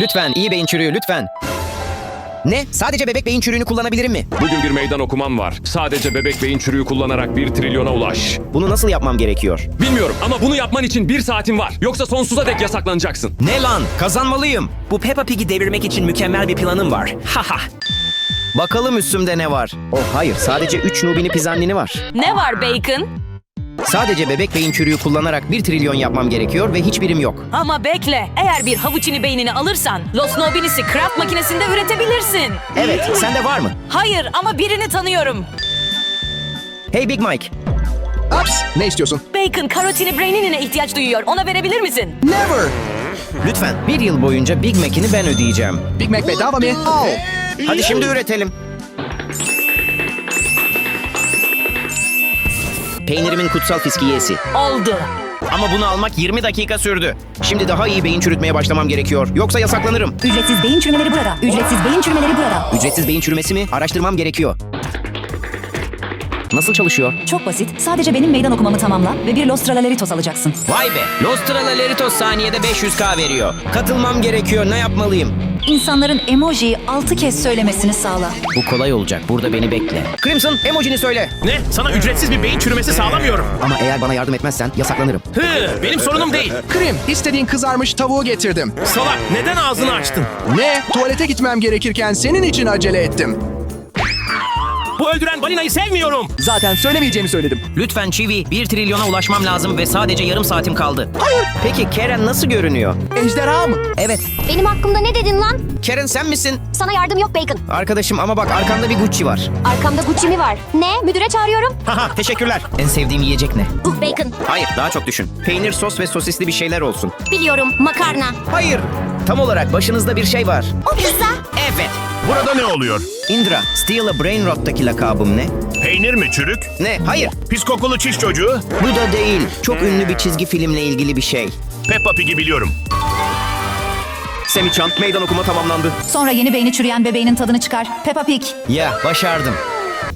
Lütfen iyi beyin çürüğü lütfen. Ne? Sadece bebek beyin çürüğünü kullanabilirim mi? Bugün bir meydan okumam var. Sadece bebek beyin çürüğü kullanarak bir trilyona ulaş. Bunu nasıl yapmam gerekiyor? Bilmiyorum ama bunu yapman için bir saatin var. Yoksa sonsuza dek yasaklanacaksın. Ne lan? Kazanmalıyım. Bu Peppa Pig'i devirmek için mükemmel bir planım var. Haha. Bakalım üstümde ne var? Oh hayır sadece 3 Nubini Pizzannini var. Ne var Bacon? Sadece bebek beyin çürüğü kullanarak 1 trilyon yapmam gerekiyor ve hiçbirim yok. Ama bekle. Eğer bir havuçini beynini alırsan Los Nobilis'i craft makinesinde üretebilirsin. Evet sende var mı? Hayır ama birini tanıyorum. Hey Big Mike. Ups, ne istiyorsun? Bacon karotini braininine ihtiyaç duyuyor. Ona verebilir misin? Never. Lütfen bir yıl boyunca Big Mac'ini ben ödeyeceğim. Big Mac bedava mı? Al. Hadi şimdi üretelim. Peynirimin kutsal fiskiyesi. Oldu. Ama bunu almak 20 dakika sürdü. Şimdi daha iyi beyin çürütmeye başlamam gerekiyor. Yoksa yasaklanırım. Ücretsiz beyin çürümeleri burada. Ücretsiz beyin çürümeleri burada. Ücretsiz beyin çürümesi mi? Araştırmam gerekiyor. Nasıl çalışıyor? Çok basit. Sadece benim meydan okumamı tamamla ve bir Los Tralaleritos alacaksın. Vay be! Los Tralaleritos saniyede 500k veriyor. Katılmam gerekiyor. Ne yapmalıyım? İnsanların emojiyi 6 kez söylemesini sağla. Bu kolay olacak. Burada beni bekle. Crimson, emojini söyle. Ne? Sana ücretsiz bir beyin çürümesi sağlamıyorum. Ama eğer bana yardım etmezsen yasaklanırım. Hı, benim sorunum değil. Krim, istediğin kızarmış tavuğu getirdim. Salak, neden ağzını açtın? Ne? Tuvalete gitmem gerekirken senin için acele ettim. Öldüren balinayı sevmiyorum. Zaten söylemeyeceğimi söyledim. Lütfen Chibi, 1 trilyona ulaşmam lazım ve sadece yarım saatim kaldı. Hayır. Peki Karen nasıl görünüyor? Ejderha mı? Evet. Benim hakkımda ne dedin lan? Karen sen misin? Sana yardım yok Bacon. Arkadaşım ama bak arkanda bir Gucci var. Arkamda Gucci mi var? Ne? Müdüre çağırıyorum. Haha teşekkürler. En sevdiğim yiyecek ne? Uh Bacon. Hayır daha çok düşün. Peynir, sos ve sosisli bir şeyler olsun. Biliyorum. Makarna. Hayır. Tam olarak başınızda bir şey var. O pizza. Evet. Burada ne oluyor? Indra, Steal a Brain Rot'taki lakabım ne? Peynir mi çürük? Ne? Hayır. Pis kokulu çiş çocuğu? Bu da değil. Çok ünlü bir çizgi filmle ilgili bir şey. Peppa Pig'i biliyorum. Semichan meydan okuma tamamlandı. Sonra yeni beyni çürüyen bebeğinin tadını çıkar. Peppa Pig. Ya başardım.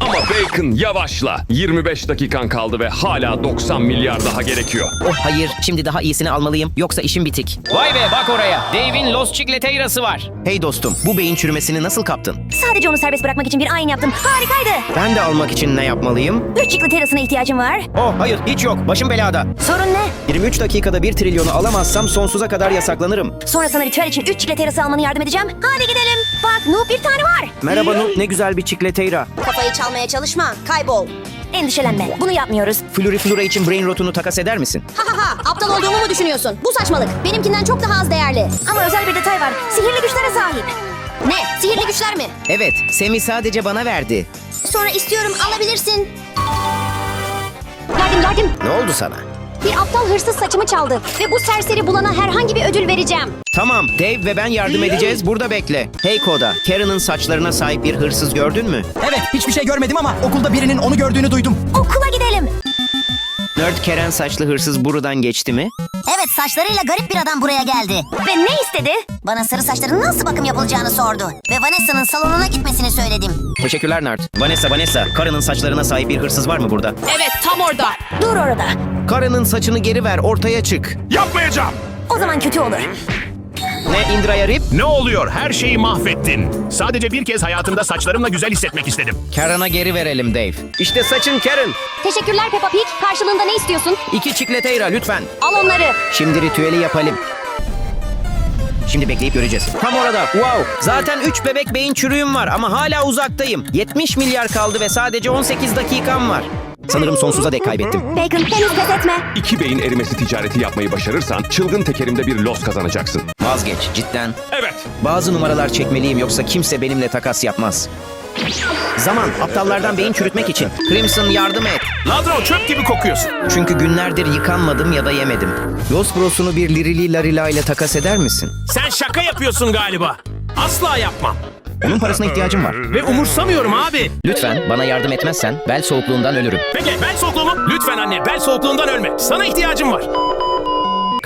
Ama Bacon yavaşla. 25 dakikan kaldı ve hala 90 milyar daha gerekiyor. Oh hayır, şimdi daha iyisini almalıyım yoksa işim bitik. Vay be bak oraya. Dave'in Los Chicleteira'sı var. Hey dostum, bu beyin çürümesini nasıl kaptın? Sadece onu serbest bırakmak için bir ayin yaptım. Harikaydı. Ben de almak için ne yapmalıyım? Üç çikli terasına ihtiyacım var. Oh hayır, hiç yok. Başım belada. Sorun ne? 23 dakikada 1 trilyonu alamazsam sonsuza kadar yasaklanırım. Sonra sana ritüel için üç çikli terası almanı yardım edeceğim. Hadi gidelim. Bak Noob bir tane var. Merhaba Nup, ne güzel bir Chicleteira. Kafayı çalmaya çalışma. Kaybol. Endişelenme. Bunu yapmıyoruz. Fluriflura için brain rotunu takas eder misin? Ha ha ha. Aptal olduğumu mu düşünüyorsun? Bu saçmalık. Benimkinden çok daha az değerli. Ama özel bir detay var. Sihirli güçlere sahip. Ne? Sihirli güçler mi? Evet, Semi sadece bana verdi. Sonra istiyorum alabilirsin. Verdim verdim. Ne oldu sana? Bir aptal hırsız saçımı çaldı. Ve bu serseri bulana herhangi bir ödül vereceğim. Tamam, Dave ve ben yardım edeceğiz. Burada bekle. Hey Koda, Karen'ın saçlarına sahip bir hırsız gördün mü? Evet hiçbir şey görmedim ama okulda birinin onu gördüğünü duydum. Okula gidelim. Nerd Karen saçlı hırsız buradan geçti mi? Evet saçlarıyla garip bir adam buraya geldi. Ve ne istedi? Bana sarı saçların nasıl bakım yapılacağını sordu. Ve Vanessa'nın salonuna gitmesini söyledim. Teşekkürler Nerd. Vanessa, Vanessa, Karen'ın saçlarına sahip bir hırsız var mı burada? Evet tam orada. Dur orada. Karen'ın saçını geri ver, ortaya çık. Yapmayacağım. O zaman kötü olur. Ne Indra'ya rip? Ne oluyor? Her şeyi mahvettin. Sadece bir kez hayatımda saçlarımla güzel hissetmek istedim. Karen'a geri verelim Dave. İşte saçın Karen. Teşekkürler Peppa Pig. Karşılığında ne istiyorsun? İki çikleteira lütfen. Al onları. Şimdi ritüeli yapalım. Şimdi bekleyip göreceğiz. Tam orada. Wow. Zaten 3 bebek beyin çürüğüm var ama hala uzaktayım. 70 milyar kaldı ve sadece 18 dakikam var. Sanırım sonsuza dek kaybettim. Bacon henüz pes etme. İki beyin erimesi ticareti yapmayı başarırsan çılgın tekerimde bir los kazanacaksın. Vazgeç cidden. Evet. Bazı numaralar çekmeliyim yoksa kimse benimle takas yapmaz. Zaman aptallardan beyin çürütmek için. Crimson yardım et. Ladro çöp gibi kokuyorsun. Çünkü günlerdir yıkanmadım ya da yemedim. Los Bros'unu bir Lirili Larila ile takas eder misin? Sen şaka yapıyorsun galiba. Asla yapmam. Onun parasına ihtiyacım var. Ve umursamıyorum abi. Lütfen bana yardım etmezsen bel soğukluğundan ölürüm. Peki bel soğukluğu mu? Lütfen anne bel soğukluğundan ölme. Sana ihtiyacım var.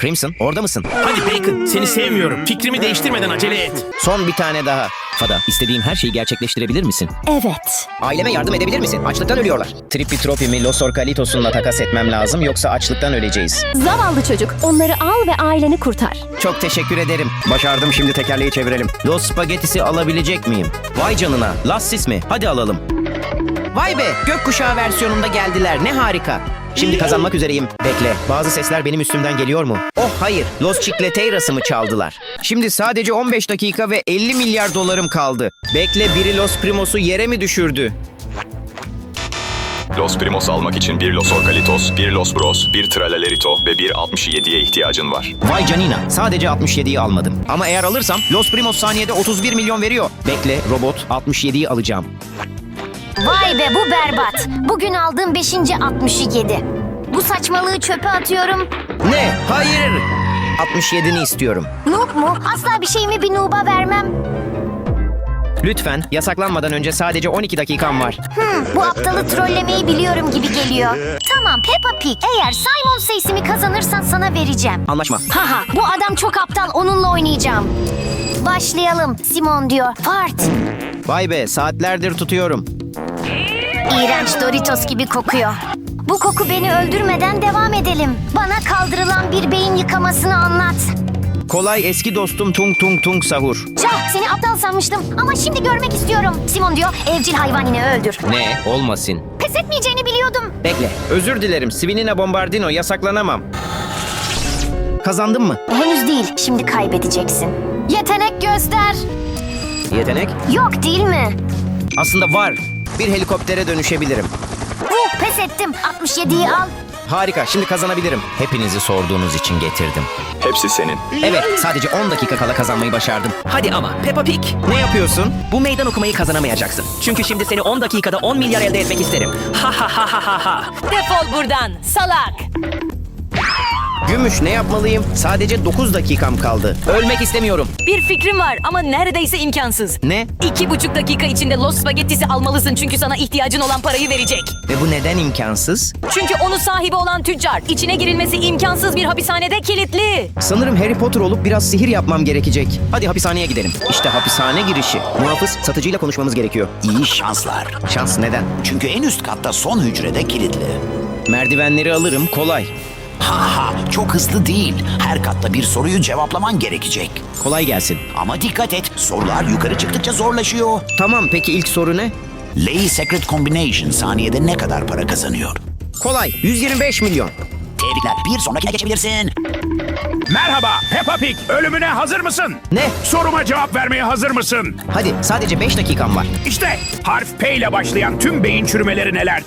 Crimson orada mısın? Hadi Bacon seni sevmiyorum. Fikrimi değiştirmeden acele et. Son bir tane daha. Fada istediğim her şeyi gerçekleştirebilir misin? Evet. Aileme yardım edebilir misin? Açlıktan ölüyorlar. Tripitropimi Los Orcalitos'unla takas etmem lazım yoksa açlıktan öleceğiz. Zavallı çocuk. Onları al ve aileni kurtar. Çok teşekkür ederim. Başardım şimdi tekerleği çevirelim. Los Spagettisi alabilecek miyim? Vay canına. Lassis mi? Hadi alalım. Vay be gökkuşağı versiyonunda geldiler. Ne harika. Şimdi kazanmak üzereyim. Bekle. Bazı sesler benim üstümden geliyor mu? Oh hayır. Los Chicleteiras'ımı çaldılar. Şimdi sadece 15 dakika ve 50 milyar dolarım kaldı. Bekle biri Los Primos'u yere mi düşürdü? Los Primos almak için bir Los Orcalitos, bir Los Bros, bir Tralalerito ve bir 67'ye ihtiyacın var. Vay canina. Sadece 67'yi almadım. Ama eğer alırsam Los Primos saniyede 31 milyon veriyor. Bekle robot 67'yi alacağım. Vay be bu berbat. Bugün aldığım 5. 67. Bu saçmalığı çöpe atıyorum. Ne? Hayır. 67'ni istiyorum. Noob mu? Asla bir şeyimi bir noob'a vermem. Lütfen yasaklanmadan önce sadece 12 dakikam var. Hmm, bu aptalı trollemeyi biliyorum gibi geliyor. Tamam Peppa Pig. Eğer Simon Says'imi kazanırsan sana vereceğim. Anlaşma. Haha bu adam çok aptal onunla oynayacağım. Başlayalım. Simon diyor. Fart. Vay be saatlerdir tutuyorum. İğrenç Doritos gibi kokuyor. Bu koku beni öldürmeden devam edelim. Bana kaldırılan bir beyin yıkamasını anlat. Kolay eski dostum Tung Tung Tung Sahur. Cah seni aptal sanmıştım ama şimdi görmek istiyorum. Simon diyor evcil hayvan yine öldür. Ne? Olmasın. Pes etmeyeceğini biliyordum. Bekle. Özür dilerim. Svinina Bombardino yasaklanamam. Kazandım mı? Henüz değil şimdi kaybedeceksin. Yetenek göster. Yetenek? Yok değil mi? Aslında var. Bir helikoptere dönüşebilirim. Uh, pes ettim. 67'yi al. Harika. Şimdi kazanabilirim. Hepinizi sorduğunuz için getirdim. Hepsi senin. Evet. Sadece 10 dakika kala kazanmayı başardım. Hadi ama Peppa Pig. Ne yapıyorsun? Bu meydan okumayı kazanamayacaksın. Çünkü şimdi seni 10 dakikada 10 milyar elde etmek isterim. Ha ha ha ha ha ha. Defol buradan salak. Gümüş ne yapmalıyım? Sadece 9 dakikam kaldı. Ölmek istemiyorum. Bir fikrim var ama neredeyse imkansız. Ne? İki buçuk dakika içinde Los Spagettisi almalısın çünkü sana ihtiyacın olan parayı verecek. Ve bu neden imkansız? Çünkü onu sahibi olan tüccar. içine girilmesi imkansız bir hapishanede kilitli. Sanırım Harry Potter olup biraz sihir yapmam gerekecek. Hadi hapishaneye gidelim. İşte hapishane girişi. Muhafız satıcıyla konuşmamız gerekiyor. İyi şanslar. Şans neden? Çünkü en üst katta son hücrede kilitli. Merdivenleri alırım kolay. Ha ha çok hızlı değil. Her katta bir soruyu cevaplaman gerekecek. Kolay gelsin. Ama dikkat et sorular yukarı çıktıkça zorlaşıyor. Tamam peki ilk soru ne? Lay Secret Combination saniyede ne kadar para kazanıyor? Kolay. 125 milyon. Tebrikler bir sonrakine geçebilirsin. Merhaba Peppa Pig. Ölümüne hazır mısın? Ne? Soruma cevap vermeye hazır mısın? Hadi sadece 5 dakikam var. İşte harf P ile başlayan tüm beyin çürümeleri neler?